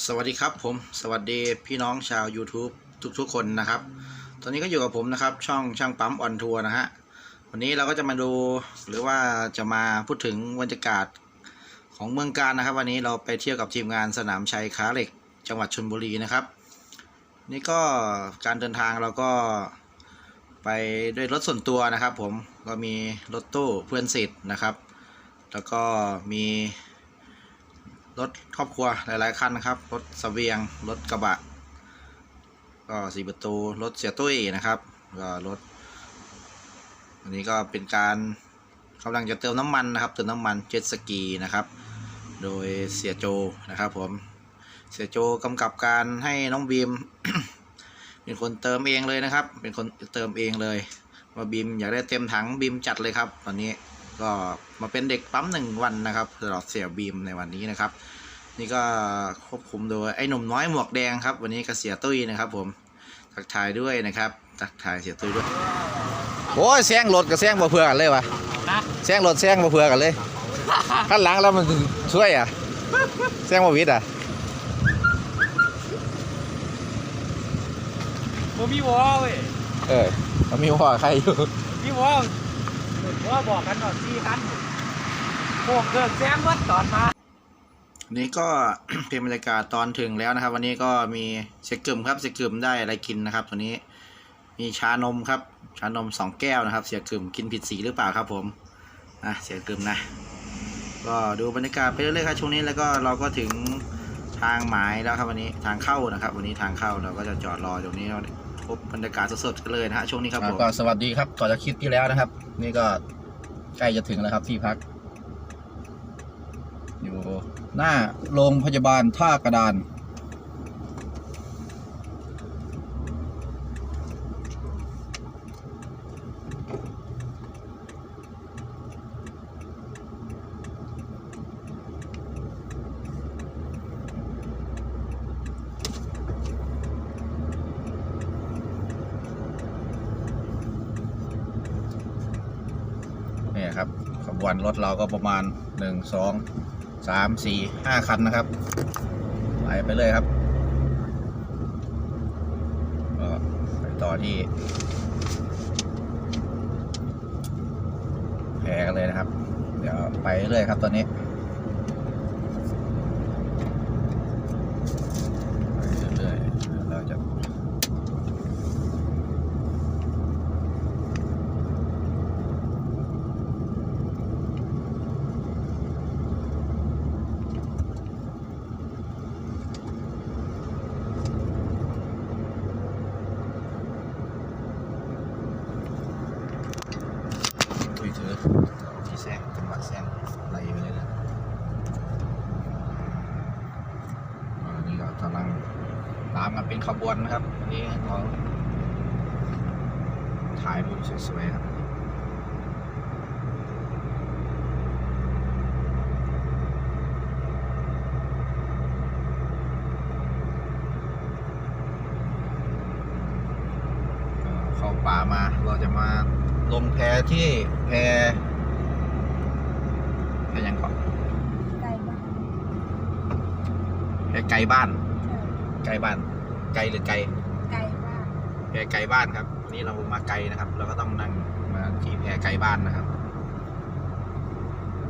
สวัสดีครับผมสวัสดีพี่น้องชาว YouTube ทุกๆคนนะครับ ตอนนี้ก็อยู่กับผมนะครับช่องช่างปั๊มออนทัวร์นะฮะวันนี้เราก็จะมาดูหรือว่าจะมาพูดถึงบรรยากาศของเมืองการนะครับ วันนี้เราไปเที่ยวกับทีมงานสนามชัยค้าเหล็ก จังหวัดชลบุรีนะครับ นี่ก็การเดินทางเราก็ไปด้วยรถส่วนตัวนะครับ ผมก็มีรถตู้เพื่อนสิทธิ์นะครับ แล้วก็มี รถครอบครัวหลาย ๆ คันนะครับ รถเสบียง รถกระบะ ก็สี่ประตู รถเสียตุ้ยนะครับ ก็รถ อันนี้ก็เป็นการกำลังจะเติมน้ำมันนะครับ เติมน้ำมันเจ็ตสกีนะครับ โดยเสียโจนะครับผม เสียโจกำกับการให้น้องบีม เป็นคนเติมเองเลยนะครับ เป็นคนเติมเองเลยว่าบีมอยากได้เต็มถังบีมจัดเลยครับ ตอนนี้ ก็มาเป็นเด็กปั๊มหนึ่งวันนะครับสำหรับเสี่ยบีมในวันนี้นะครับ นี่ก็ควบคุมโดยไอ้หนุ่มน้อยหมวกแดงครับ วันนี้ก็เสียตุ้ยนะครับ ผมทักทายด้วยนะครับทักทายเสียตุ้ยด้วยโอ้ยแซงรถกับแซงบ่เพื่อกันเลยวะนะแซงรถแซงบ่เพื่อกันเลยขั้นหลังแล้วมันช่วยอะแซงบ่วิดอะผมมีวอเว้ยเออมันมีหัวใครอยู่มีวอ วอบอกกันหน่อยสี่คันโค้งเครื่องแซงวัดตอนมานี่ก็เป็นบรรยากาศตอนถึงแล้วนะครับ วันนี้ก็มีเสยกึมครับเสยกึมได้อะไรกินนะครับ ตัวนี้มีชานมครับ ชานมสองแก้วนะครับ เสียกึมกินผิดสีหรือเปล่าครับผมอะเสียกึมนะ ก็ดูบรรยากาศไปเรื่อยๆครับช่วงนี้แล้วก็เราก็ถึงทางหมายแล้วครับวันนี้ทางเข้านะครับ วันนี้ทางเข้าเราก็จะจอดรอตรงนี้พ บบรรยากาศสดๆกันเลยนะฮะช่วงนี้ครับผมก็สวัสดีครับต่อจากคลิปที่แล้วนะครับ นี่ก็ใกล้จะถึงแล้วครับที่พัก อยู่หน้าโรงพยาบาลท่ากระดาน ครับขบวนรถเราก็ประมาณหนึ่งสองสามสี่ห้าคันนะครับไปไปเลยครับก็ไปต่อที่แพกันเลยนะครับ เดี๋ยวไปเรื่อยครับตอนนี้ไปเรื่อยๆเราจะ ตุยถือ ที่แซงจังหวัดแซงไล่ไปเลยนะอันนี้ก็กำลังตามกันเป็นขบวนนะครับอันนี้เราถ่ายรูปสวยๆครับเข้าป่ามาเราจะมา ลงแพที่แพแพยังก่อนไกลมากแพไกลบ้าน ไกลบ้าน ไกลหรือไกล ไกลมากแพไกลบ้านครับ นี่เรามาไกลนะครับ เราก็ต้องนั่งมาที่แพไกลบ้านนะครับ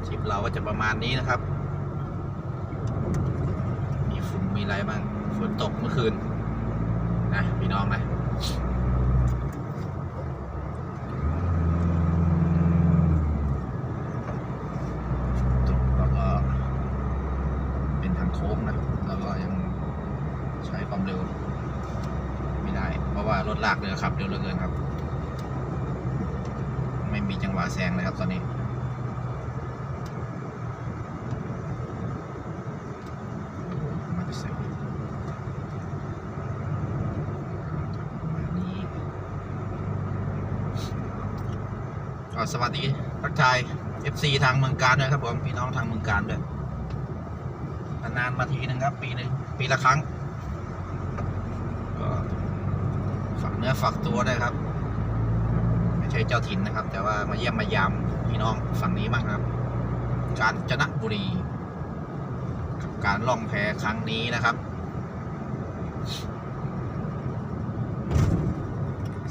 ทริปเราก็จะประมาณนี้นะครับ มีฝุ่นมีอะไรบ้าง ฝนตกเมื่อคืน นะพี่น้องนะตกแล้วก็เป็นทางโค้งนะแล้วก็ยังใช้ ความเร็ว ไม่ได้ เพราะว่ารถลากเรือขับเร็วเหลือเกินครับ ไม่มีจังหวะแซงเลยครับตอนนี้มาดูแซงมานี้ก็สวัสดีทักทาย FC ทางเมืองการด้วยครับผมพี่น้องทางเมืองการด้วยนานมาทีนึงครับ ปีนึงปีละครั้ง ก็ ฝากเนื้อฝากตัวได้ครับไม่ใช่เจ้าถิ่นนะครับ แต่ว่ามาเยี่ยมมายามพี่น้องฝั่งนี้มากครับ กาญจนบุรีกับการล่องแพครั้งนี้นะครับ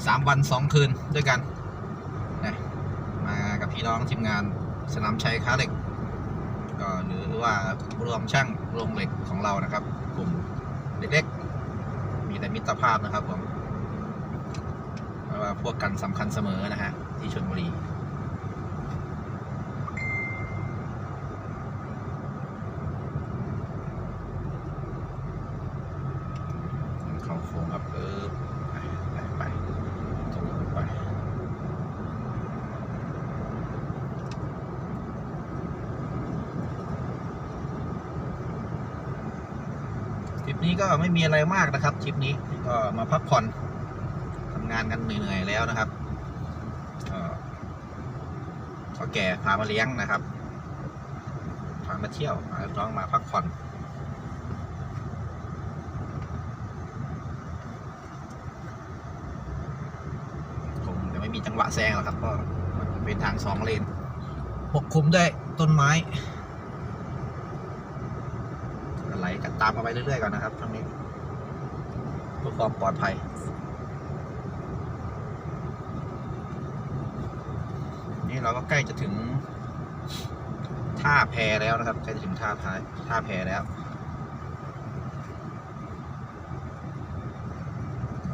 สามวันสองคืนด้วยกันนะมากับพี่น้องทีมงานสนามชัยค้าเหล็กก็หรือว่ารวมช่างโรงเหล็กของเรานะครับ กลุ่มเล็กๆ มีแต่มิตรภาพนะครับผม ว่าพวกกันสำคัญเสมอนะฮะ ที่ชลบุรีเข้าโค้งครับเออไปไปตรงไปทริปนี้ก็ไม่มีอะไรมากนะครับทริปนี้ก็มาพักผ่อน งานกันเหนื่อยๆแล้วนะครับก็ขอแก่พามาเลี้ยงนะครับพามาเที่ยวพาน้องมาพักผ่อนคงจะไม่มีจังหวะแซงหรอกครับก็มันเป็นทางสองเลนปกคลุมด้วยต้นไม้ไหลกันตามกันไปเรื่อยๆก่อนนะครับช่วงนี้เพื่อความปลอดภัย นี่เราก็ใกล้จะถึงท่าแพแล้วนะครับ ใกล้จะถึงท่าพายท่าแพแล้ว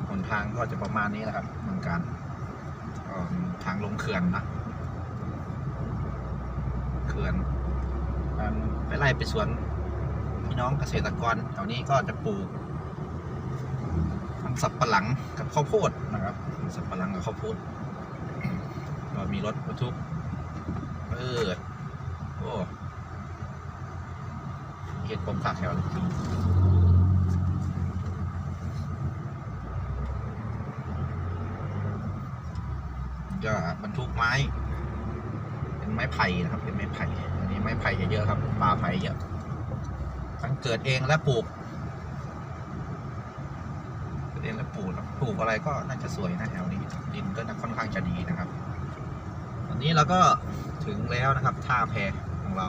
หนทางก็จะประมาณนี้นะครับเหมือนกันทางลงเขื่อนนะเขื่อนไปไล่ไปสวนพี่น้องเกษตรกรแถวนี้ก็จะปลูกทั้งสับปะหลังกับข้าวโพดนะครับสับปะหลังกับข้าวโพด ก็มีรถบรรทุกเออโอ้เห็ดผมขาดแถวเลยจริงก็บรรทุกไม้ เป็นไม้ไผ่นะครับ เป็นไม้ไผ่อันนี้ไม้ไผ่เยอะครับป่าไผ่เยอะทั้งเกิดเองและปลูกเกิดเองและปลูกปลูกอะไรก็น่าจะสวยนะแถวนี้ดินก็ค่อนข้างจะดีนะครับ นี้เราก็ถึงแล้วนะครับ ท่าแพของเรา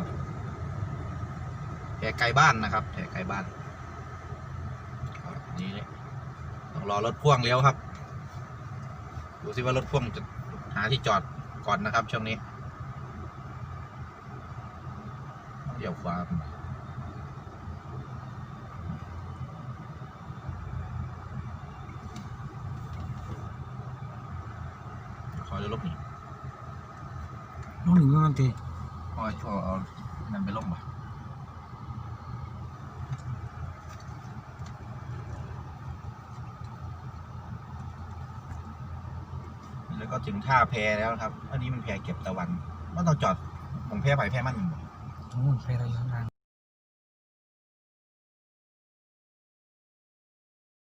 แพไกลบ้านนะครับ แพไกลบ้านนี่ต้องรอรถพ่วงเลี้ยวครับ ดูสิว่ารถพ่วงจะหาที่จอดก่อนนะครับ ช่วงนี้เดี๋ยวขวาขอเรือลบหนีน้อง หนึ่งก็มันตีพอพอเอานั่นไปลบมาแล้วก็ถึงท่าแพแล้วนะครับ อันนี้มันแพเก็บตะวันว่าต้องจอดตรงแพไผ่แพมันอยู่ โอ้ยไปอะไรข้างล่าง